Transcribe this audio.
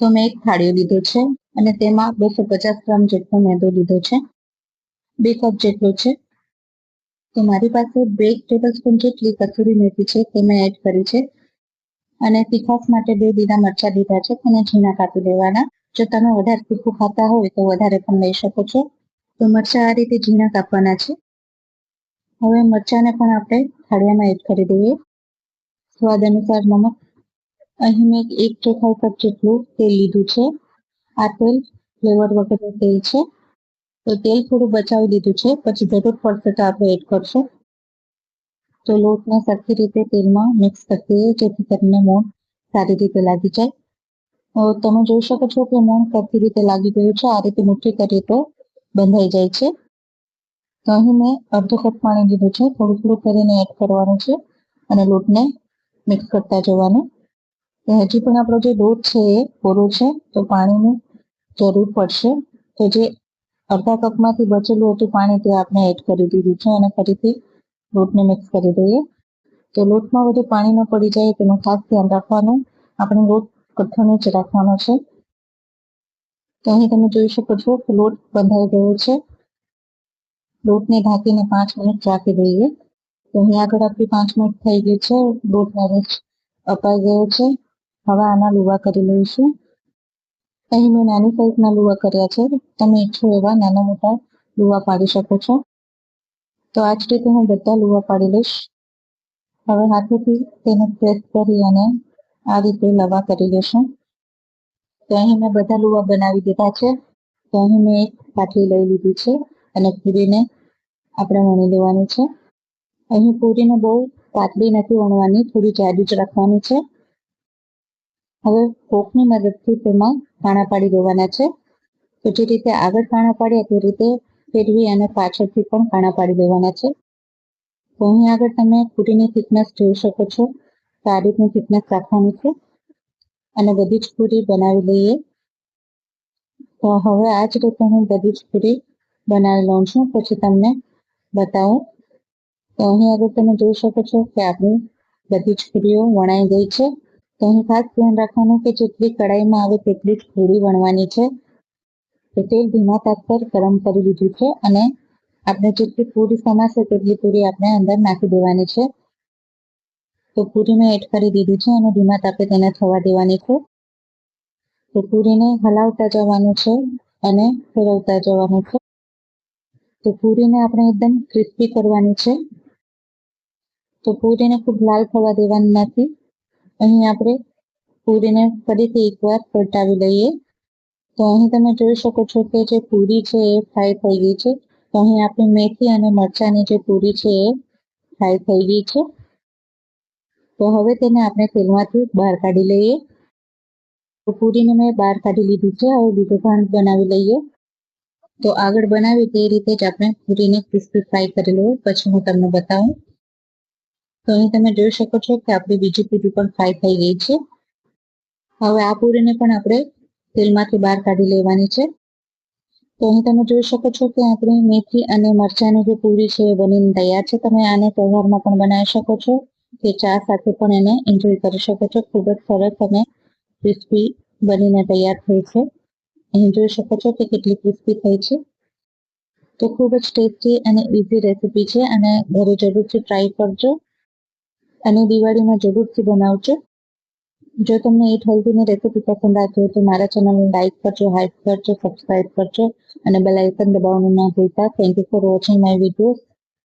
તો મેં એક થાળીઓ લીધો છે અને તેમાં બસો પચાસ ગ્રામ જેટલો મેદો લીધો છે. બે કપ જેટલો છે. તો મારી પાસે બે ટેબલ સ્પૂન જેટલી કસૂરી મેથી છે તે મેં એડ કરી છે. અને તીખાસ માટે બે લીલા મરચા લીધા છે તેને ઝીણા કાપી દેવાના જો તમે વધારે તીખું ખાતા હોય તો વધારે પણ લઈ શકો છો. તો મરચા આ રીતે ઝીણા કાપવાના છે. હવે મરચાને પણ આપણે થાળિયામાં એડ કરી દઈએ. સ્વાદ અનુસાર નમક અહીં મેં એક ચોથાઈ કપ જેટલું તેલ લીધું છે. આ તેલ ફ્લેવર વગરનું તેલ છે. તો તેલ થોડું બચાવી લીધું છે. પછી જરૂર પડશે તો આપણે એડ કરશું. તો લોટને સરખી રીતે તેલમાં મિક્સ કરી દઈએ જેથી કરીને મોણ સારી રીતે લાગી જાય. તમે જોઈ શકો છો કે મોણ સરખી રીતે લાગી ગયું છે. આ રીતે મુઠ્ઠી કરીએ તો બંધાઈ જાય છે. તો અહીં મેં અડધો કપ પાણી લીધું છે. થોડું થોડું કરીને એડ કરવાનું છે અને લોટને મિક્સ કરતા જવાનું. હજી પણ આપણો જે લોટ છે એ કોરો છે, તો પાણીની જરૂર પડશે. તો જે અડધા કપમાંથી બચેલું હતું પાણી તે આપણે એડ કરી દીધું છે અને ફરીથી લોટને મિક્સ કરી દઈએ. તો લોટમાં બધું પાણી ન પડી જાય તેનું ખાસ ધ્યાન રાખવાનું. આપણે લોટ કઠણ જ રાખવાનો છે. તો અહીં તમે જોઈ શકો છો કે લોટ બંધાઈ ગયો છે. લોટને ઢાંકીને પાંચ મિનિટ રાખી દઈએ. તો અહીં આગળ આપણી પાંચ મિનિટ થઈ ગઈ છે. લોટ મેરેજ અપાઈ ગયો છે. હવે આના લુવા કરી લઈશું. અહીં મેં નાની સાઈઝના લુવા કર્યા છે. તમે ઈચ્છો એવા નાના મોટા લુવા પાડી શકો છો. તો આ જ રીતે હું બધા લુવા પાડી લઈશ. હવે હાથેથી તેને પ્રેસ કરી અને આ રીતે લવા કરી લેશું તો અહીં મેં બધા લુવા બનાવી દીધા છે. તો અહીં મેં એક પાટલી લઈ લીધી છે અને પૂરીને આપણે વણી લેવાની છે. અહીં પૂરીને બહુ પાતળી નથી વણવાની, થોડી જાડી જ રાખવાની છે. હવે ફોકની મદદથી તેમાં કાણા પાડી દેવાના છે. તો જે રીતે આગળ કાણા પાડ્યા તે રીતે ફેરવી અને પાછળથી પણ કાણા પાડી દેવાના છે. તો અહીં આગળ તમે કુટીની થિકનેસ જોઈ શકો છો. તો આ રીતની થિકનેસ રાખવાની છે. અને બધી જ પૂરી બનાવી લઈએ તો હવે આ જ રીતે હું બધી જ પૂરી બનાવી લઉં છું. પછી તમને બતાવું. તો અહીં આગળ તમે જોઈ શકો છો કે આપણી બધી જ પૂરીઓ વણાઈ ગઈ છે. અહીં ખાસ ધ્યાન રાખવાનું કે જેટલી કડાઈમાં આવે તેટલી જ પૂરી વણવાની છે. તો તેલ ધીમા તાપ પર ગરમ કરી દીધું છે અને આપણે જેટલી પૂરી સમાશે તેટલી પૂરી આપણે અંદર નાખી દેવાની છે. તો પૂરીને એડ કરી દીધી છે અને ધીમા તાપે તેને થવા દેવાની છે. તો પૂરીને હલાવતા જવાનું છે અને ફેરવતા જવાનું છે. તો પૂરીને આપણે એકદમ ક્રિસ્પી કરવાની છે. તો પૂરીને ખૂબ લાલ થવા દેવાની નથી. અહીં આપણે પૂરીને ફરીથી એકવાર પલટાવી લઈએ. તો અહીં તમે જોઈ શકો છો કે જે પૂરી છે એ ફ્રાય થઈ ગઈ છે. તો અહીં આપણી મેથી અને મરચાંની જે પૂરી છે એ ફ્રાય થઈ ગઈ છે. તો હવે તેને આપણે તેલમાંથી બહાર કાઢી લઈએ. પૂરીને મેં બહાર કાઢી લીધી છે. હવે બીજો ભાણ બનાવી લઈએ. તો આગળ બનાવી તે રીતે જ આપણે પૂરીને ક્રિસ્પી ફ્રાય કરી લઈએ. પછી હું તમને બતાવું. તો અહીં તમે જોઈ શકો છો કે આપણી બીજી પૂરી પણ ફ્રાય થઈ ગઈ છે. હવે આ પૂરીને પણ આપણે તેલમાંથી બહાર કાઢી લેવાની છે. તો અહીં તમે જોઈ શકો છો કે આપણી મેથી અને મરચાંની જે પૂરી છે એ બનીને તૈયાર છે. તમે આને તહેવારમાં પણ બનાવી શકો છો કે ચા સાથે પણ એને એન્જોય કરી શકો છો. ખૂબ જ સરસ અને ક્રિસ્પી બનીને તૈયાર થઈ છે. અહીં જોઈ શકો છો કે કેટલી ક્રિસ્પી થઈ છે. તો ખૂબ જ ટેસ્ટી અને ઇઝી રેસીપી છે અને ઘરે જરૂરથી ટ્રાય કરજો. અને દિવાળીમાં જરૂરથી બનાવજો. જો તમને ઈટ હેલ્ધીની રેસીપી પસંદ આવતી હોય તો મારા ચેનલને લાઇક કરજો હાઈપ કરજો સબસ્ક્રાઇબ કરજો અને બેલ આઇકન દબાવવાનું ના ભૂલતા. Thank you for watching my videos